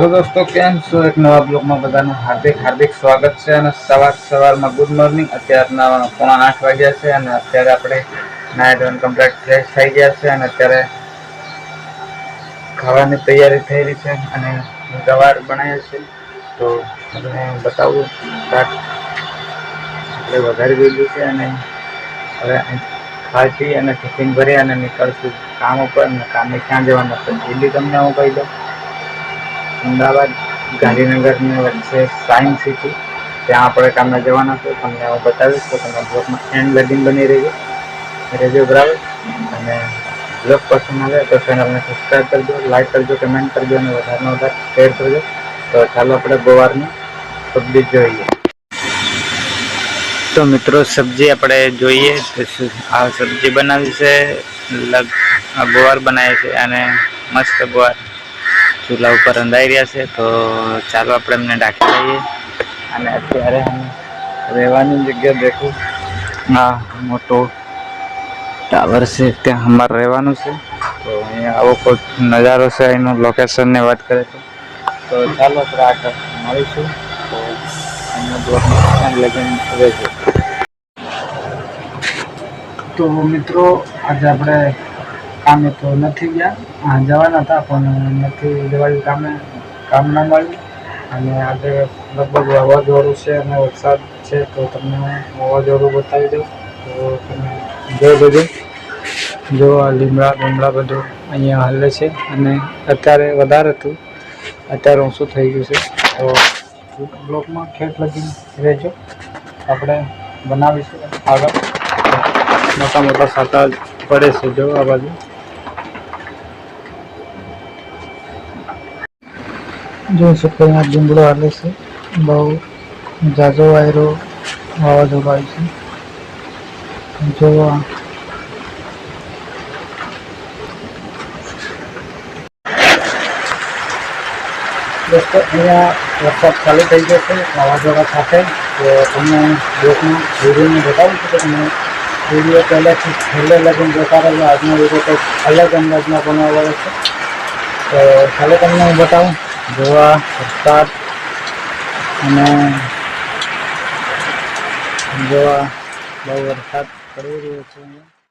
Hello દોસ્તો કેમ છો એક નવા બ્લોગમાં બધાનું હાર્દિક હાર્દિક સ્વાગત છે અને સવાર સવારમાં ગુડ મોર્નિંગ અત્યારના પોણા આઠ વાગ્યા છે અને અત્યારે આપણે નાઇટ વન કમ્પ્લીટ ફ્રેશ થઈ ગયા છે અને અત્યારે ખાવાની તૈયારી રહી છે અને ગવાર બનાવ્યા છે તો તમને બતાવું શાક આપણે વઘારી દીધું છે અને હવે ખાતી અને ટિફિન ભરી અને નીકળશું કામ ઉપર અને કામે ક્યાં જવાનું છે, દિલ્હી તમને હું કહી દઉં. અમદાવાદ ગાંધીનગરની વચ્ચે સાયન્સ સિટી ત્યાં આપણે કામે જવાના છે. તમને હું બતાવીશ તો તમે બ્લોગમાં એન્ડ લગીન બની રહેજો રહેજો બરાબર. અને બ્લોગ પસંદ આવે તો ચેનલને સબસ્ક્રાઈબ કરજો લાઈક કરજો કમેન્ટ કરજો અને વધારેમાં વધારે શેર કરજો. તો ચાલો આપણે ગોવારની સબ્જી જોઈએ. તો મિત્રો, સબ્જી આપણે જોઈએ. આ સબ્જી બનાવી છે. લગ ગોવાર બનાવી છે. અને મસ્ત ગોવાર. ચૂલા ઉપર રંધાઈ રહ્યા છે તો ચાલો આપણે એમને ઢાંકી લઈએ. અને અત્યારે હું રહેવાની જગ્યા દેખું. આ મોટો ટાવર છે ત્યાં અમારે રહેવાનું છે. તો અહીંયા આવો કોઈ નજારો છે એનું લોકેશનની વાત કરે છે તો ચાલો આપણે આગળ મળીશું. તો અહીંયા લગીન રહેજો. તો મિત્રો આજે આપણે કામે તો નથી ગયા. હા, જવાના હતા, પણ નથી જવાનું કામે. કામ ના મળ્યું. અને આજે લગભગ વાવાઝોડું છે અને વરસાદ છે, તો તમને વાવાઝોડું બતાવી દઉં. તો તમે જોઈ બધું જો આ લીમડા લીમડા બધું અહીંયા હાલે છે અને અત્યારે વધારે હતું. અત્યારે ઓછું થઈ ગયું છે. તો બ્લોકમાં ખેત લગી રહેજો. આપણે બનાવીશું આગળ. મોટા મોટા સાટા પડે છે જો આ બાજુ. જોઈ શકો અહીંયા લીમડો હાલે છે બહુ જાજો વાયરો વાવાઝોડું આવ્યું છે જો આ દોસ્તો અહીંયા વરસાદ ચાલુ થઈ ગયો છે વાવાઝોડા સાથે, તો તમને બ્લોકમાં વિડીયોને બતાવું છું કે તમે વીડિયો પહેલાંથી છેલ્લે લગીને જોતા રહેજો. આજનો વીડિયો કંઈક અલગ અંદાજમાં બનાવવાનો છે. તો ચાલો તમને હું બતાવું. જોવા વરસાદ અને જોવા બહુ વરસાદ પડી રહ્યો છે